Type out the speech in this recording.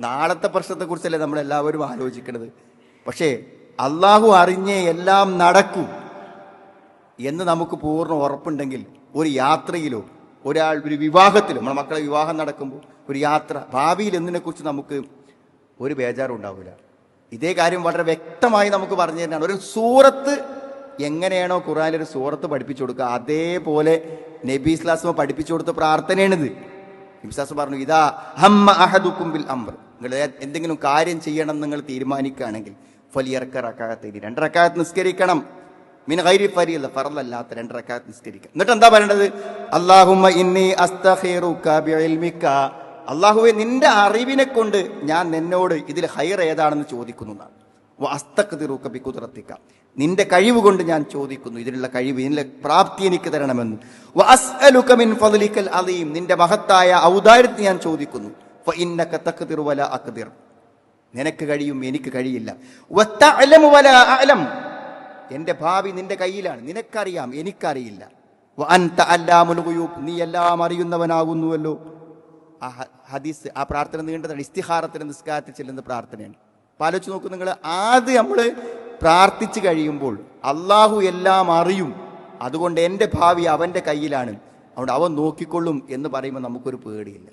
നാളത്തെ പ്രശ്നത്തെക്കുറിച്ചല്ലേ നമ്മൾ എല്ലാവരും പക്ഷേ അള്ളാഹു അറിഞ്ഞേ എല്ലാം നടക്കൂ എന്ന് നമുക്ക് പൂർണ ഉറപ്പുണ്ടെങ്കിൽ ഒരു യാത്രയിലോ ഒരാൾ ഒരു വിവാഹത്തിലോ നമ്മുടെ മക്കളെ വിവാഹം നടക്കുമ്പോൾ ഒരു യാത്ര ഭാവിയിൽ എന്നതിനെക്കുറിച്ച് നമുക്ക് ഒരു ബേജാറും ഉണ്ടാവില്ല ഇതേ കാര്യം വളരെ വ്യക്തമായി നമുക്ക് പറഞ്ഞു തരുന്നതാണ്. ഒരു സൂറത്ത് എങ്ങനെയാണോ ഖുറാനിൽ ഒരു സൂറത്ത് പഠിപ്പിച്ചു കൊടുക്കുക അതേപോലെ നബി ഇസ്ലാസ്മ പഠിപ്പിച്ചു കൊടുത്ത പ്രാർത്ഥനയാണിത്. ഇംസാസ് പറഞ്ഞു ഇതാ ഹമ്മ അഹദുക്കും ബിൽ അംർ. നിങ്ങൾ എന്തെങ്കിലും കാര്യം ചെയ്യണം നിങ്ങൾ തീരുമാനിക്കുകയാണെങ്കിൽ ഫലിയറക്ക റക്കാകത്തേരി രണ്ട് റക്കാത്ത് നിസ്കരിക്കണം. മിൻ ഗൈരി അല്ല ഫറലല്ലാത്ത രണ്ട് റക്കാത്ത് നിസ്കരിക്കുക എന്നിട്ട് എന്താ പറയേണ്ടത്? അല്ലാഹുമ്മ ഇന്നി അസ്തഹേറുക്കൽമിക്ക അള്ളാഹുവെ നിന്റെ അറിവിനെ കൊണ്ട് ഞാൻ നിന്നോട് ഇതിൽ ഹൈർ ഏതാണെന്ന് ചോദിക്കുന്നു എന്നാണ്. വ അസ്തഖ്ദിറുക ബിഖുദ്റത്തിക. നിന്റെ കഴിവ് കൊണ്ട് ഞാൻ ചോദിക്കുന്നു. ഇതിനുള്ള കഴിവ് ഇതിനുള്ള പ്രാപ്തി എനിക്ക് തരണമെന്ന്. വ അസ്അലുക മിൻ ഫദ്ലിക്കൽ അലീം നിന്റെ മഹത്തായ ഔദാര്യത്തെ ഞാൻ ചോദിക്കുന്നു. നിനക്ക് കഴിയും എനിക്ക് കഴിയില്ല. എന്റെ ഭാവി നിന്റെ കയ്യിലാണ്. നിനക്കറിയാം എനിക്കറിയില്ല. അൻത നീ എല്ലാം അറിയുന്നവനാകുന്നുവല്ലോ. ആ ഹദീസ് ആ പ്രാർത്ഥന നീണ്ടതാണ്. ഇസ്തിഹാറത്തിന് നിസ്കാരത്തിൽ ചെല്ലുന്ന പ്രാർത്ഥനയാണ്. ആലോചിച്ച് നോക്കും നിങ്ങൾ ആദ്യം നമ്മൾ പ്രാർത്ഥിച്ചു കഴിയുമ്പോൾ അള്ളാഹു എല്ലാം അറിയും. അതുകൊണ്ട് എന്റെ ഭാവി അവന്റെ കയ്യിലാണ്. അതുകൊണ്ട് അവൻ നോക്കിക്കൊള്ളും എന്ന് പറയുമ്പോൾ നമുക്കൊരു പേടിയില്ല.